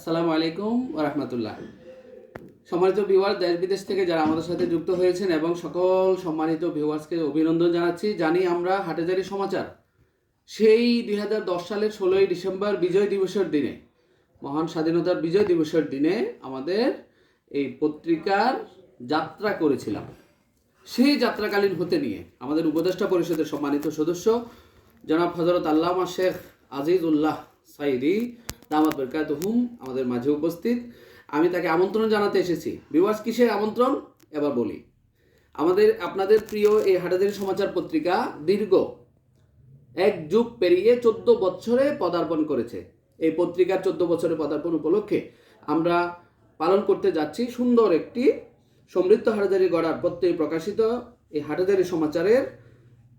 আসসালামু আলাইকুম রহমতুল্লাহ সম্মানিত ভিউয়ার দেশ বিদেশ থেকে যারা আমাদের সাথে যুক্ত হয়েছেন এবং সকল সম্মানিত ভিউয়ার্সকে অভিনন্দন জানাচ্ছি। জানি আমরা হাটেজারি সমাচার। সেই দুই সালের ষোলোই ডিসেম্বর বিজয় দিবসের দিনে, মহান স্বাধীনতার বিজয় দিবসের দিনে আমাদের এই পত্রিকার যাত্রা করেছিলাম। সেই যাত্রাকালীন হতে নিয়ে আমাদের উপদেষ্টা পরিষদের সম্মানিত সদস্য জনাব হজরত আল্লামা শেখ আজিজুল্লাহ সাইদি দামাত বরকাতহুম আমাদের মাঝে উপস্থিত। আমি তাকে আমন্ত্রণ জানাতে এসেছি। বিবাস কিসের আমন্ত্রণ? এবার বলি। আমাদের, আপনাদের প্রিয় এই হাটাজারি সমাচার পত্রিকা দীর্ঘ এক যুগ পেরিয়ে চোদ্দ বছরে পদার্পণ করেছে। এই পত্রিকার চোদ্দ বছরে পদার্পণ উপলক্ষে আমরা পালন করতে যাচ্ছি সুন্দর একটি সমৃদ্ধ হাটাজারি গড়ার প্রত্যয় প্রকাশিত এই হাটাজারি সমাচারের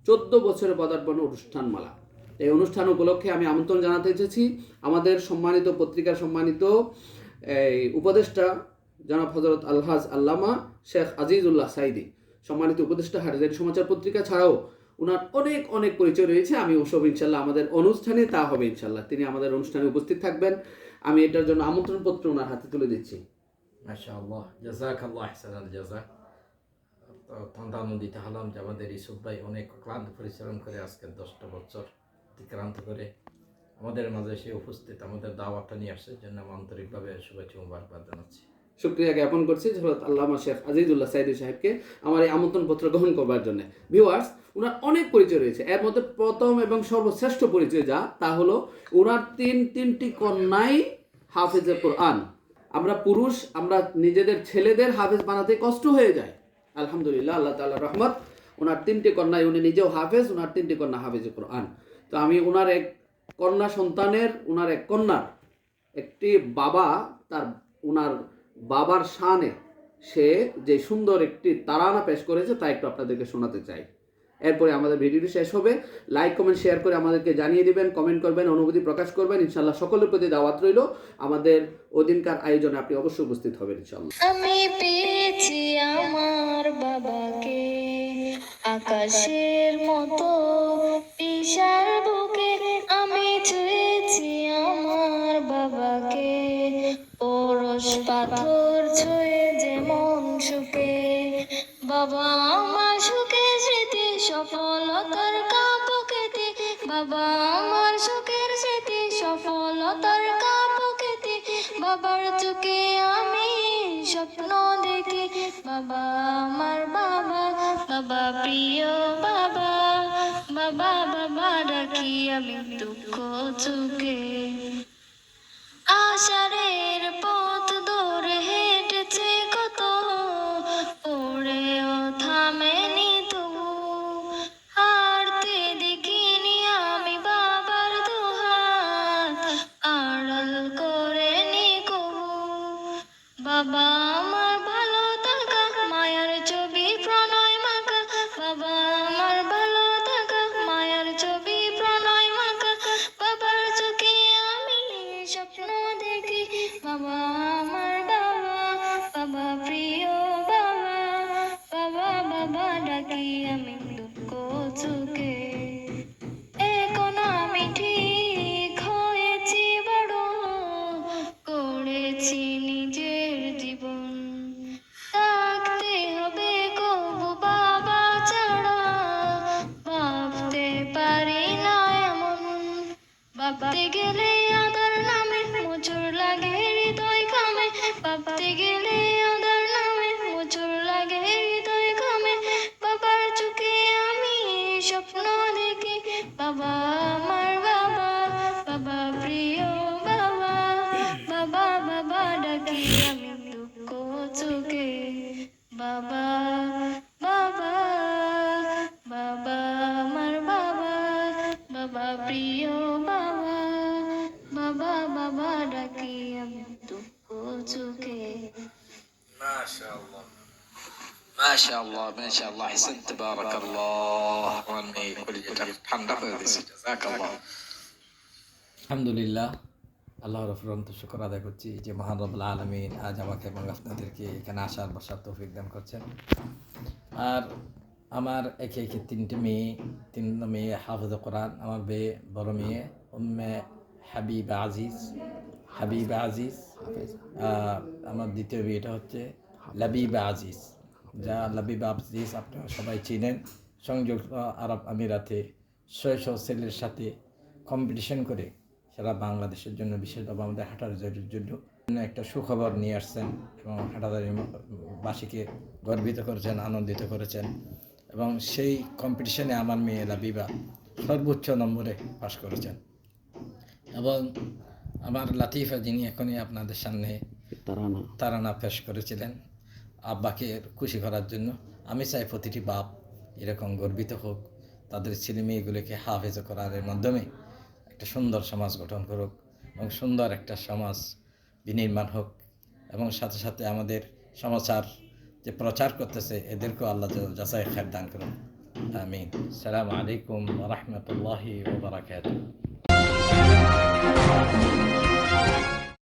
চোদ্দ বছরের পদার্পণ অনুষ্ঠানমালা। এই অনুষ্ঠান উপলক্ষে আমি আমন্ত্রণ জানাতে এসেছি আমাদের সম্মানিত পত্রিকার সম্মানিত, এই উপদেষ্টা জনাব হজরত আলহাজ আল্লামা শেখ আজিজুল্লাহ সাইদি সম্মানিত উপদেষ্টা হাটাজারি সমাচার পত্রিকা ছাড়াও ওনার অনেক অনেক পরিচয় রয়েছে। আমি ওসব ইনশাল্লাহ আমাদের অনুষ্ঠানে তা হবে ইনশাল্লাহ তিনি আমাদের অনুষ্ঠানে উপস্থিত থাকবেন। আমি এটার জন্য আমন্ত্রণ পত্র ওনার হাতে তুলে দিচ্ছি। মাশাআল্লাহ। জাজাকাল্লাহ জাজা আমাদের ইসুফ ভাই অনেক ক্লান্ত পরিশ্রম করে আজকে দশটা বছর। অতিক্রান্ত করে আমাদের মাঝে সে উপস্থিত, আমাদের দাওয়াতটা নিয়ে আসছে জন্য আন্তরিকভাবে শুভেচ্ছা মুবারকবাদ জানাচ্ছি। শুক্রিয়া জ্ঞাপন করছি হজরত আল্লামা শেখ আজিজুল্লাহ সাইদি সাহেবকে আমার এই আমন্ত্রণ পত্র গ্রহণ করবার জন্য। ভিউয়ার্স ওনার অনেক পরিচয় রয়েছে। এর মধ্যে প্রথম এবং সর্বশ্রেষ্ঠ পরিচয় যা, তা হলো ওনার তিন, তিনটি কন্যাই হাফেজে কোরআন। আমরা পুরুষ, আমরা নিজেদের ছেলেদের হাফেজ বানাতে কষ্ট হয়ে যায়। আলহামদুলিল্লাহ, আল্লাহ তাআলা রহমত। ওনার তিনটি কন্যায় উনি নিজেও হাফেজ ওনার তিনটি কন্যা হাফেজে কোরআন। তো আমি ওনার এক কন্যা সন্তানের ওনার এক কন্যার, একটি বাবা, তার ওনার বাবার শানে সে যে সুন্দর একটি তারানা পেশ করেছে তা একটু আপনাদেরকে শোনাতে চাই। এরপরে আমাদের ভিডিওটি শেষ হবে। লাইক কমেন্ট শেয়ার করে আমাদেরকে জানিয়ে দিবেন কমেন্ট করবেন, অনুভূতি প্রকাশ করবেন। ইনশাল্লাহ সকলের প্রতি দাওয়াত রইল। আমাদের ওদিনকার আয়োজনে আপনি অবশ্যই উপস্থিত হবেন ইনশাল্লাহ আমি পেয়েছি আমার বাবাকে আকাশের মতো বিশাল বুকে। আমি ছুঁয়েছি আমার বাবাকে। পরশ পাথর ছুঁয়ে যেমন সুখে। বাবা আমার সফলতার কাপকেতে বাবা আমার সুখের স্মৃতি, সফলতার কাপকেতে বাবার চোখে আমি স্বপ্ন দেখি। বাবা আমার বাবা বাবা প্রিয় বাবা। বাবা বাবা ডাকি আমি দুঃখ চোখে। ডাকি আমি দুঃখ চোখে এখন আমি ঠিক হয়েছি বড় করেছি নিজের জীবন। থাকতে হবে কবু বাবা ছাড়া, ভাবতে পারি না এমন। ভাবতে গেলে আদার বাবা বাবা বাবা আমার বাবা বাবা প্রিয় বাবা বাবা বাবা ডাকি আমি দুঃখ চোখে। মাশাআল্লাহ। মাশাআল্লাহ মাশাআল্লাহ হাসান তাবারাকাল্লাহ। আমি কলিজাটা ঠান্ডা হয়ে গেছে জাযাকাল্লাহ। আলহামদুলিল্লাহ। আল্লাহর রফরন্ত শুকর আদায় করছি যে মহান রব্বুল আলমিন আজ আমাকে এবং আপনাদেরকে এখানে আসার বসার তৌফিক দান করছেন। আর আমার একে একে তিনটে মেয়ে তিন মেয়ে হাফিজ কোরআন আমার বে বড় মেয়ে উম্মে হাবিব আজিজ হাবিব আজিজ আমার দ্বিতীয় বিয়েটা হচ্ছে লাবিবা আজিজ। যা লাবিবা আজিজ আপনারা সবাই চিনেন। সংযুক্ত আরব আমিরাতে ছয়শো ছেলের সাথে কম্পিটিশন করে সারা বাংলাদেশের জন্য বিশেষভাবে আমাদের হাটাজারির জন্য একটা সুখবর নিয়ে আসছেন এবং হাটাজারি বাসীকে গর্বিত করেছেন আনন্দিত করেছেন এবং সেই কম্পিটিশনে আমার মেয়ে লাবিবা সর্বোচ্চ নম্বরে পাশ করেছেন এবং আমার লাতিফা যিনি এখনই আপনাদের সামনে তারা তারানা পেশ করেছিলেন আব্বাকে খুশি করার জন্য। আমি চাই প্রতিটি বাপ এরকম গর্বিত হোক তাদের ছেলে মেয়েগুলোকে হাফেজ করার মাধ্যমে একটা সুন্দর সমাজ গঠন করুক এবং সুন্দর একটা সমাজ বিনির্মাণ হোক এবং সাথে সাথে আমাদের সমাচার যে প্রচার করতেছে, এদেরকেও আল্লাহ যাচাই খ্যার দান করুন আমিন। সালাম আলাইকুম রহমতুল্লাহি ওবরাকাত